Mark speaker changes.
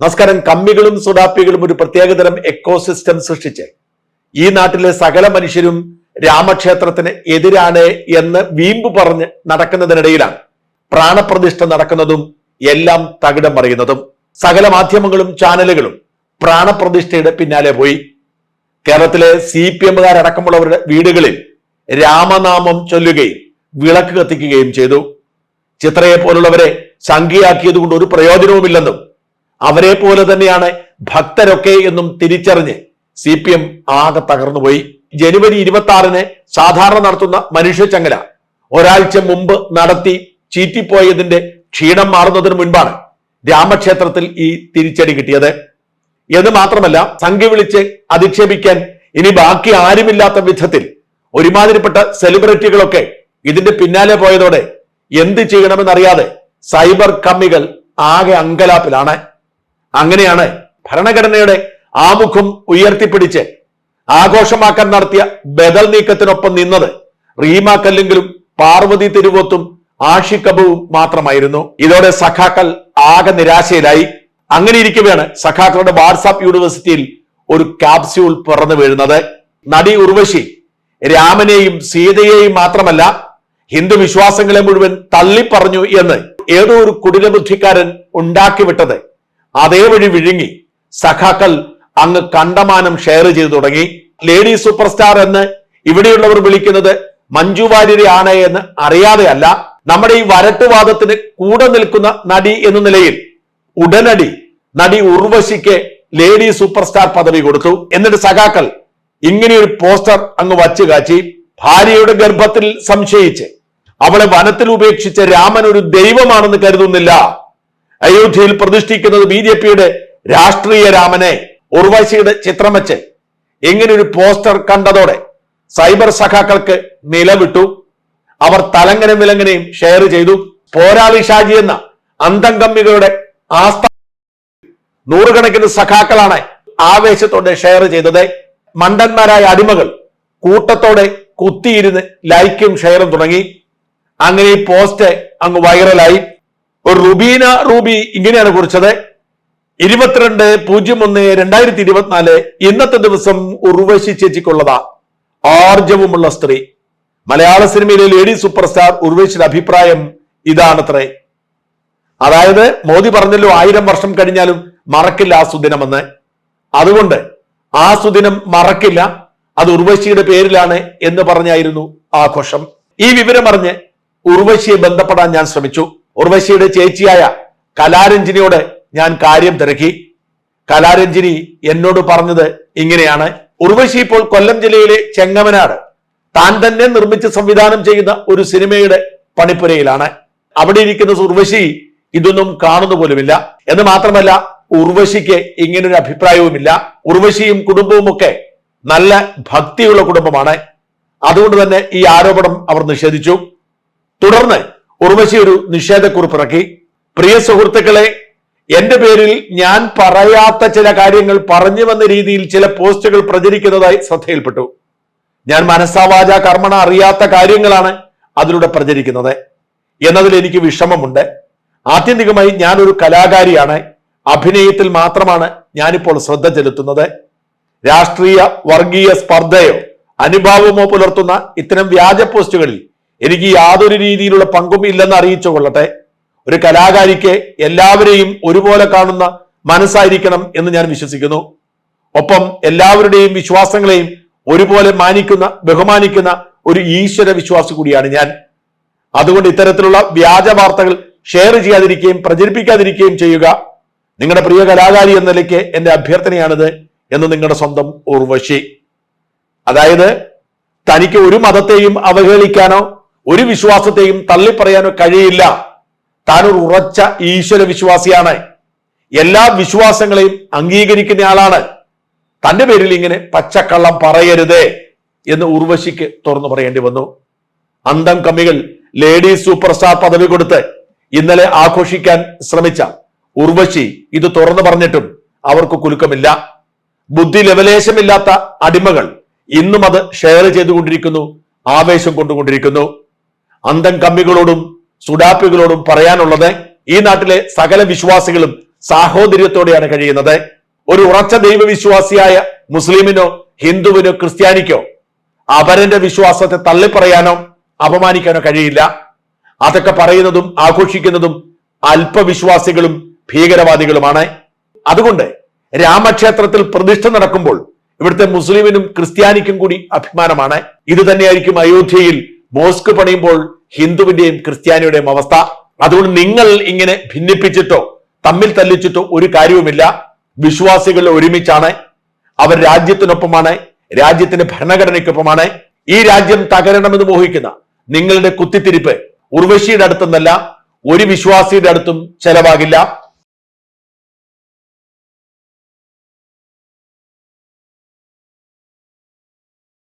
Speaker 1: നമസ്കാരം. കമ്മികളും സുഡാപ്പികളും ഒരു പ്രത്യേകതരം എക്കോസിസ്റ്റം സൃഷ്ടിച്ച് ഈ നാട്ടിലെ സകല മനുഷ്യരും രാമക്ഷേത്രത്തിന് എതിരാണ് എന്ന് വീമ്പ് പറഞ്ഞ് നടക്കുന്നതിനിടയിലാണ് പ്രാണപ്രതിഷ്ഠ നടക്കുന്നതും എല്ലാം തകിടം മറിയുന്നതും. സകല മാധ്യമങ്ങളും ചാനലുകളും പ്രാണപ്രതിഷ്ഠയുടെ പിന്നാലെ പോയി. കേരളത്തിലെ സി പി എമ്മുകാരടക്കമുള്ളവരുടെ വീടുകളിൽ രാമനാമം ചൊല്ലുകയും വിളക്ക് കത്തിക്കുകയും ചെയ്തു. ചിത്രയെ പോലുള്ളവരെ സംഖ്യയാക്കിയത് കൊണ്ട് ഒരു പ്രയോജനവുമില്ലെന്നും അവരെ പോലെ തന്നെയാണ് ഭക്തരൊക്കെ എന്നും തിരിച്ചറിഞ്ഞ് സി പി എം ആകെ തകർന്നുപോയി ജനുവരി ഇരുപത്തി ആറിന് സാധാരണ നടത്തുന്ന മനുഷ്യച്ചങ്ങല ഒരാഴ്ച മുമ്പ് നടത്തി ചീറ്റിപ്പോയതിന്റെ ക്ഷീണം മാറുന്നതിന് മുൻപാണ് രാമക്ഷേത്രത്തിൽ ഈ തിരിച്ചടി കിട്ടിയത്. എന്ന് മാത്രമല്ല സംഖ്യ വിളിച്ച് അധിക്ഷേപിക്കാൻ ഇനി ബാക്കി ആരുമില്ലാത്ത വിധത്തിൽ ഒരുമാതിരിപ്പെട്ട സെലിബ്രിറ്റികളൊക്കെ ഇതിന്റെ പിന്നാലെ പോയതോടെ എന്ത് ചെയ്യണമെന്നറിയാതെ സൈബർ കമ്മികൾ ആകെ അങ്കലാപ്പിലാണ്. അങ്ങനെയാണ് ഭരണഘടനയുടെ ആമുഖം ഉയർത്തിപ്പിടിച്ച് ആഘോഷമാക്കാൻ നടത്തിയ ബദൽ നീക്കത്തിനൊപ്പം നിന്നത് റീമ കല്ലെങ്കിലും പാർവതി തിരുവോത്തും ആഷിക്കബുവും മാത്രമായിരുന്നു. ഇതോടെ സഖാക്കൾ ആകെ നിരാശയിലായി. അങ്ങനെ ഇരിക്കവെയാണ് സഖാക്കളുടെ വാട്സാപ്പ് യൂണിവേഴ്സിറ്റിയിൽ ഒരു കാപ്സ്യൂൾ പിറന്നു വീഴുന്നത്. നടി ഉർവശി രാമനെയും സീതയെയും മാത്രമല്ല ഹിന്ദു വിശ്വാസങ്ങളെ മുഴുവൻ തള്ളിപ്പറഞ്ഞു എന്ന് ഏതോ ഒരു കുടിലബുദ്ധിക്കാരൻ ഉണ്ടാക്കിവിട്ടത്. അതേ വഴി വിഴുങ്ങി സഖാക്കൾ അങ്ങ് കണ്ടമാനം ഷെയർ ചെയ്തു തുടങ്ങി. ലേഡി സൂപ്പർ സ്റ്റാർ എന്ന് ഇവിടെയുള്ളവർ വിളിക്കുന്നത് മഞ്ജു വാര്യരെ ആണ് എന്ന് അറിയാതെയല്ല. നമ്മുടെ ഈ വരട്ടുവാദത്തിന് കൂടെ നിൽക്കുന്ന നടി എന്ന നിലയിൽ ഉടനടി നടി ഉർവശിക്ക് ലേഡി സൂപ്പർ സ്റ്റാർ പദവി കൊടുത്തു. എന്നിട്ട് സഖാക്കൾ ഇങ്ങനെ ഒരു പോസ്റ്റർ അങ്ങ് വച്ചു കാച്ചി ഭാര്യയുടെ ഗർഭത്തിൽ സംശയിച്ച് അവളെ വനത്തിൽ ഉപേക്ഷിച്ച രാമൻ ഒരു ദൈവമാണെന്ന് കരുതുന്നില്ല. അയോധ്യയിൽ പ്രതിഷ്ഠിക്കുന്നത് ബി ജെ പിയുടെ രാഷ്ട്രീയ രാമനെ ഉർവശിയുടെ ചിത്രം വെച്ച് ഇങ്ങനെ ഒരു പോസ്റ്റർ കണ്ടതോടെ സൈബർ സഖാക്കൾക്ക് നിലവിട്ടു. അവർ തലങ്ങനും വിലങ്ങനെയും ഷെയർ ചെയ്തു. പോരാളി ഷാജി എന്ന അന്തം കമ്മികളുടെ ആസ്ഥ നൂറുകണക്കിന് സഖാക്കളാണ് ആവേശത്തോടെ ഷെയർ ചെയ്തത്. മണ്ടന്മാരായ അടിമകൾ കൂട്ടത്തോടെ കുത്തിയിരുന്ന് ലൈക്കും ഷെയറും തുടങ്ങി. അങ്ങനെ ഈ പോസ്റ്റ് അങ്ങ് വൈറലായി. റുബീന റൂബി ഇങ്ങനെയാണ് കുറിച്ചത്. ഇരുപത്തിരണ്ട് പൂജ്യം ഒന്ന് രണ്ടായിരത്തി ഇരുപത്തിനാല് ഇന്നത്തെ ദിവസം ഉർവശി ചേച്ചിക്കുള്ളതാ ആർജവുമുള്ള സ്ത്രീ. മലയാള സിനിമയിലെ ലേഡി സൂപ്പർ സ്റ്റാർ ഉർവശിയുടെ അഭിപ്രായം ഇതാണത്രേ. അതായത് മോദി പറഞ്ഞല്ലോ ആയിരം വർഷം കഴിഞ്ഞാലും മറക്കില്ല ആ സുദിനമെന്ന്. അതുകൊണ്ട് ആ സുദിനം മറക്കില്ല അത് ഉർവശിയുടെ പേരിലാണ് എന്ന് പറഞ്ഞായിരുന്നു ആഘോഷം. ഈ വിവരം അറിഞ്ഞ് ഉർവശിയെ ബന്ധപ്പെടാൻ ഞാൻ ശ്രമിച്ചു. ഉർവശിയുടെ ചേച്ചിയായ കലാരഞ്ജിനിയോട് ഞാൻ കാര്യം തിരക്കി. കലാരഞ്ജിനി എന്നോട് പറഞ്ഞത് ഇങ്ങനെയാണ്. ഉർവശി ഇപ്പോൾ കൊല്ലം ജില്ലയിലെ ചെങ്ങമനാട്. താൻ തന്നെ നിർമ്മിച്ച് സംവിധാനം ചെയ്യുന്ന ഒരു സിനിമയുടെ പണിപ്പുരയിലാണ്. അവിടെ ഇരിക്കുന്ന ഉർവശി ഇതൊന്നും കാണുന്നു പോലുമില്ല. എന്ന് മാത്രമല്ല ഉർവശിക്ക് ഇങ്ങനൊരു അഭിപ്രായവുമില്ല. ഉർവശിയും കുടുംബവും ഒക്കെ നല്ല ഭക്തിയുള്ള കുടുംബമാണ്. അതുകൊണ്ട് തന്നെ ഈ ആരോപണം അവർ നിഷേധിച്ചു. തുടർന്ന് ഉർവശി ഒരു നിഷേധക്കുറിപ്പ് ഇറക്കി. പ്രിയ സുഹൃത്തുക്കളെ എന്റെ പേരിൽ ഞാൻ പറയാത്ത ചില കാര്യങ്ങൾ പറഞ്ഞു വന്ന രീതിയിൽ ചില പോസ്റ്റുകൾ പ്രചരിക്കുന്നതായി ശ്രദ്ധയിൽപ്പെട്ടു. ഞാൻ മനസ്സാവാച കർമ്മണ അറിയാത്ത കാര്യങ്ങളാണ് അതിലൂടെ പ്രചരിക്കുന്നത്. എന്നതിൽ എനിക്ക് വിഷമമുണ്ട്. ആത്യന്തികമായി ഞാൻ ഒരു കലാകാരിയാണ്. അഭിനയത്തിൽ മാത്രമാണ് ഞാനിപ്പോൾ ശ്രദ്ധ ചെലുത്തുന്നത്. രാഷ്ട്രീയ വർഗീയ സ്പർദ്ധയോ അനുഭാവമോ പുലർത്തുന്ന ഇത്തരം വ്യാജ പോസ്റ്റുകളിൽ എനിക്ക് യാതൊരു രീതിയിലുള്ള പങ്കും ഇല്ലെന്ന് അറിയിച്ചു കൊള്ളട്ടെ. ഒരു കലാകാരിക്ക് എല്ലാവരെയും ഒരുപോലെ കാണുന്ന മനസ്സായിരിക്കണം എന്ന് ഞാൻ വിശ്വസിക്കുന്നു. ഒപ്പം എല്ലാവരുടെയും വിശ്വാസങ്ങളെയും ഒരുപോലെ മാനിക്കുന്ന ബഹുമാനിക്കുന്ന ഒരു ഈശ്വര വിശ്വാസി കൂടിയാണ് ഞാൻ. അതുകൊണ്ട് ഇത്തരത്തിലുള്ള വ്യാജ വാർത്തകൾ ഷെയർ ചെയ്യാതിരിക്കുകയും പ്രചരിപ്പിക്കാതിരിക്കുകയും ചെയ്യുക. നിങ്ങളുടെ പ്രിയ കലാകാരി എന്ന നിലയ്ക്ക് എന്റെ അഭ്യർത്ഥനയാണിത് എന്ന് നിങ്ങളുടെ സ്വന്തം ഉർവശി. അതായത് തനിക്ക് ഒരു മതത്തെയും അവഹേളിക്കാനോ ഒരു വിശ്വാസത്തെയും തള്ളിപ്പറയാനോ കഴിയില്ല. താൻ ഒരു ഉറച്ച ഈശ്വര വിശ്വാസിയാണ്. എല്ലാ വിശ്വാസങ്ങളെയും അംഗീകരിക്കുന്ന ആളാണ്. തന്റെ പേരിൽ ഇങ്ങനെ പച്ചക്കള്ളം പറയരുത് എന്ന് ഉർവശിക്ക് തുറന്നു പറയേണ്ടി വന്നു. അന്തം കമ്മികൾ ലേഡി സൂപ്പർ സ്റ്റാർ പദവി കൊടുത്ത് ഇന്നലെ ആഘോഷിക്കാൻ ശ്രമിച്ച ഉർവശി ഇത് തുറന്നു പറഞ്ഞിട്ടും അവർക്ക് കുലുക്കമില്ല. ബുദ്ധി ലവലേശമില്ലാത്ത അടിമകൾ ഇന്നും അത് ഷെയർ ചെയ്തുകൊണ്ടിരിക്കുന്നു ആവേശം കൊണ്ടുകൊണ്ടിരിക്കുന്നു. അന്തം കമ്മികളോടും സുഡാപ്പികളോടും പറയാനുള്ളത് ഈ നാട്ടിലെ സകല വിശ്വാസികളും സാഹോദര്യത്തോടെയാണ് കഴിയുന്നത്. ഒരു ഉറച്ച ദൈവവിശ്വാസിയായ മുസ്ലിമിനോ ഹിന്ദുവിനോ ക്രിസ്ത്യാനിക്കോ അവരന്റെ വിശ്വാസത്തെ തള്ളിപ്പറയാനോ അപമാനിക്കാനോ കഴിയില്ല. അതൊക്കെ പറയുന്നതും ആഘോഷിക്കുന്നതും അല്പവിശ്വാസികളും ഭീകരവാദികളുമാണ്. അതുകൊണ്ട് രാമക്ഷേത്രത്തിൽ പ്രതിഷ്ഠ നടക്കുമ്പോൾ ഇവിടുത്തെ മുസ്ലിമിനും ക്രിസ്ത്യാനിക്കും കൂടി അഭിമാനമാണ്. ഇത് തന്നെയായിരിക്കും അയോധ്യയിൽ മോസ്ക് പണിയുമ്പോൾ ഹിന്ദുവിന്റെയും ക്രിസ്ത്യാനിയുടെയും അവസ്ഥ. അതുകൊണ്ട് നിങ്ങൾ ഇങ്ങനെ ഭിന്നിപ്പിച്ചിട്ടോ തമ്മിൽ തല്ലിച്ചിട്ടോ ഒരു കാര്യവുമില്ല. വിശ്വാസികൾ ഒരുമിച്ചാണ്. അവർ രാജ്യത്തിനൊപ്പമാണ്. രാജ്യത്തിന്റെ ഭരണഘടനയ്ക്കൊപ്പമാണ്. ഈ രാജ്യം തകരണമെന്ന് മോഹിക്കുന്ന നിങ്ങളുടെ കുത്തിത്തിരിപ്പ് ഉർവശിയുടെ അടുത്തുനിന്നല്ല ഒരു വിശ്വാസിയുടെ അടുത്തും ചെലവാകില്ല.